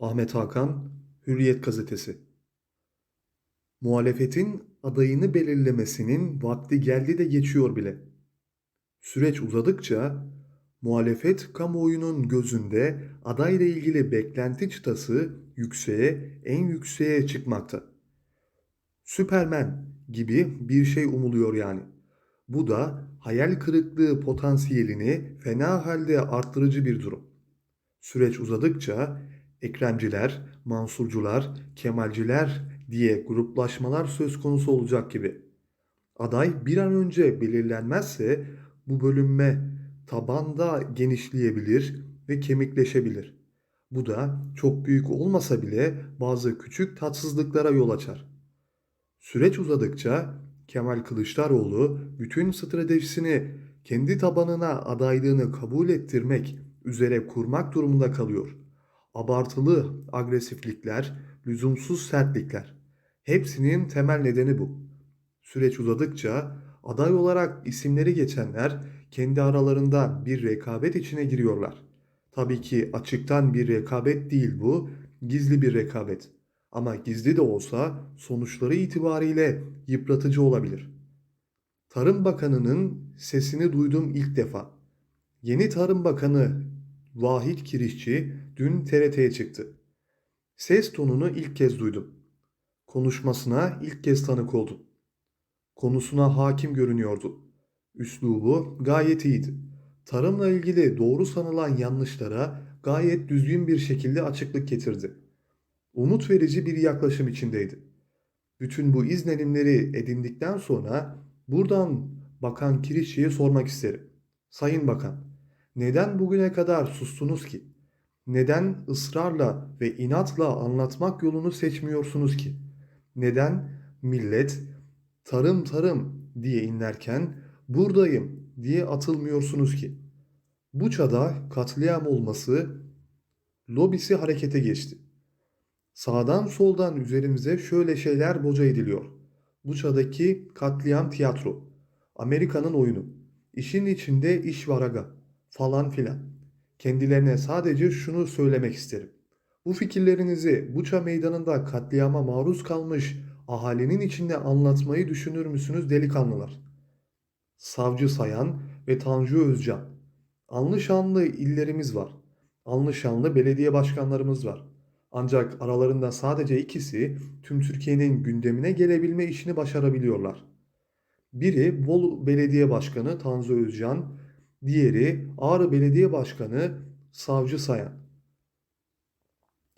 Ahmet Hakan, Hürriyet Gazetesi. Muhalefetin adayını belirlemesinin vakti geldi de geçiyor bile. Süreç uzadıkça muhalefet kamuoyunun gözünde adayla ilgili beklenti çıtası yükseğe, en yükseğe çıkmakta. Süpermen gibi bir şey umuluyor yani. Bu da hayal kırıklığı potansiyelini fena halde arttırıcı bir durum. Süreç uzadıkça Ekremciler, Mansurcular, Kemalciler diye gruplaşmalar söz konusu olacak gibi. Aday bir an önce belirlenmezse bu bölünme tabanda genişleyebilir ve kemikleşebilir. Bu da çok büyük olmasa bile bazı küçük tatsızlıklara yol açar. Süreç uzadıkça Kemal Kılıçdaroğlu bütün stratejisini kendi tabanına adaylığını kabul ettirmek üzere kurmak durumunda kalıyor. Abartılı agresiflikler, lüzumsuz sertlikler. Hepsinin temel nedeni bu. Süreç uzadıkça aday olarak isimleri geçenler kendi aralarında bir rekabet içine giriyorlar. Tabii ki açıktan bir rekabet değil bu, gizli bir rekabet. Ama gizli de olsa sonuçları itibariyle yıpratıcı olabilir. Tarım Bakanı'nın sesini duydum ilk defa. Yeni Tarım Bakanı Vahit Kirişçi dün TRT'ye çıktı. Ses tonunu ilk kez duydum. Konuşmasına ilk kez tanık oldum. Konusuna hakim görünüyordu. Üslubu gayet iyiydi. Tarımla ilgili doğru sanılan yanlışlara gayet düzgün bir şekilde açıklık getirdi. Umut verici bir yaklaşım içindeydi. Bütün bu izlenimleri edindikten sonra buradan Bakan Kirişçi'ye sormak isterim. Sayın Bakan, neden bugüne kadar sustunuz ki? Neden ısrarla ve inatla anlatmak yolunu seçmiyorsunuz ki? Neden millet tarım tarım diye inlerken buradayım diye atılmıyorsunuz ki? Buça'da katliam olması lobisi harekete geçti. Sağdan soldan üzerimize şöyle şeyler boca ediliyor. Buça'daki katliam tiyatro. Amerika'nın oyunu. İşin içinde iş var aga falan filan. Kendilerine sadece şunu söylemek isterim. Bu fikirlerinizi Buça meydanında katliama maruz kalmış ahalinin içinde anlatmayı düşünür müsünüz delikanlılar? Savcı Sayan ve Tanju Özcan. Anlı şanlı illerimiz var. Anlı şanlı belediye başkanlarımız var. Ancak aralarında sadece ikisi tüm Türkiye'nin gündemine gelebilme işini başarabiliyorlar. Biri Bolu Belediye Başkanı Tanju Özcan, diğeri Ağrı Belediye Başkanı Savcı Sayan.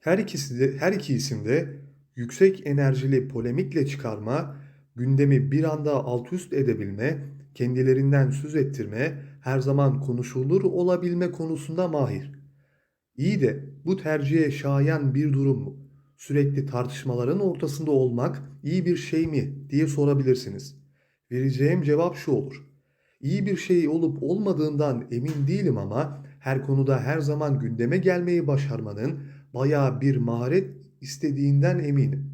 Her ikisi de her iki isim de yüksek enerjili polemikle çıkarma, gündemi bir anda alt üst edebilme, kendilerinden söz ettirme, her zaman konuşulur olabilme konusunda mahir. İyi de bu tercihe şayan bir durum mu? Sürekli tartışmaların ortasında olmak iyi bir şey mi diye sorabilirsiniz. Vereceğim cevap şu olur. İyi bir şey olup olmadığından emin değilim ama her konuda her zaman gündeme gelmeyi başarmanın bayağı bir maharet istediğinden eminim.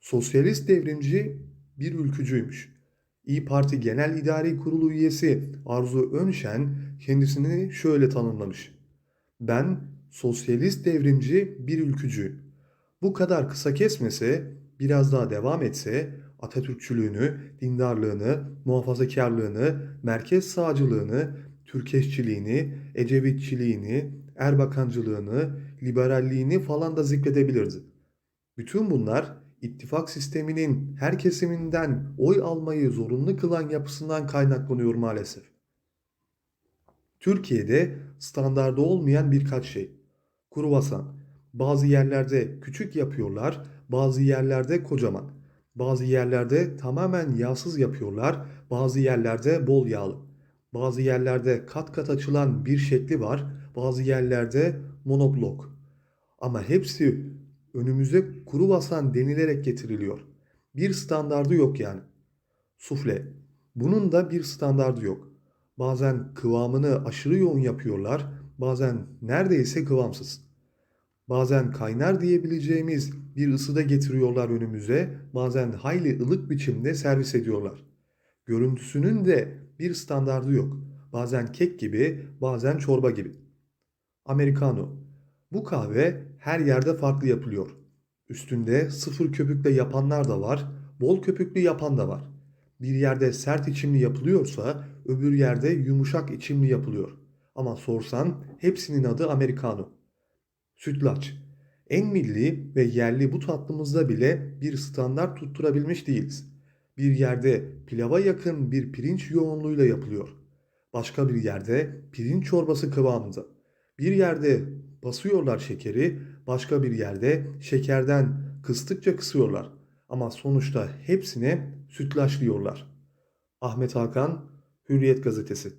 Sosyalist devrimci bir ülkücüymüş. İyi Parti Genel İdari Kurulu üyesi Arzu Önşen kendisini şöyle tanımlamış. Ben sosyalist devrimci bir ülkücüyüm. Bu kadar kısa kesmese, biraz daha devam etse Atatürkçülüğünü, dindarlığını, muhafazakarlığını, merkez sağcılığını, Türkeşçiliğini, Ecevitçiliğini, Erbakancılığını, liberalliğini falan da zikredebilirdi. Bütün bunlar ittifak sisteminin her kesiminden oy almayı zorunlu kılan yapısından kaynaklanıyor maalesef. Türkiye'de standarda olmayan birkaç şey. Kruvasan. Bazı yerlerde küçük yapıyorlar, bazı yerlerde kocaman. Bazı yerlerde tamamen yağsız yapıyorlar, bazı yerlerde bol yağlı. Bazı yerlerde kat kat açılan bir şekli var, bazı yerlerde monoblok. Ama hepsi önümüze kuru basan denilerek getiriliyor. Bir standardı yok yani. Sufle. Bunun da bir standardı yok. Bazen kıvamını aşırı yoğun yapıyorlar, bazen neredeyse kıvamsız. Bazen kaynar diyebileceğimiz bir ısıda getiriyorlar önümüze, bazen hayli ılık biçimde servis ediyorlar. Görüntüsünün de bir standardı yok. Bazen kek gibi, bazen çorba gibi. Americano. Bu kahve her yerde farklı yapılıyor. Üstünde sıfır köpükle yapanlar da var, bol köpüklü yapan da var. Bir yerde sert içimli yapılıyorsa öbür yerde yumuşak içimli yapılıyor. Ama sorsan hepsinin adı Americano. Sütlaç. En milli ve yerli bu tatlımızda bile bir standart tutturabilmiş değiliz. Bir yerde pilava yakın bir pirinç yoğunluğuyla yapılıyor. Başka bir yerde pirinç çorbası kıvamında. Bir yerde basıyorlar şekeri, başka bir yerde şekerden kıstıkça kısıyorlar. Ama sonuçta hepsine sütlaç diyorlar. Ahmet Hakan, Hürriyet Gazetesi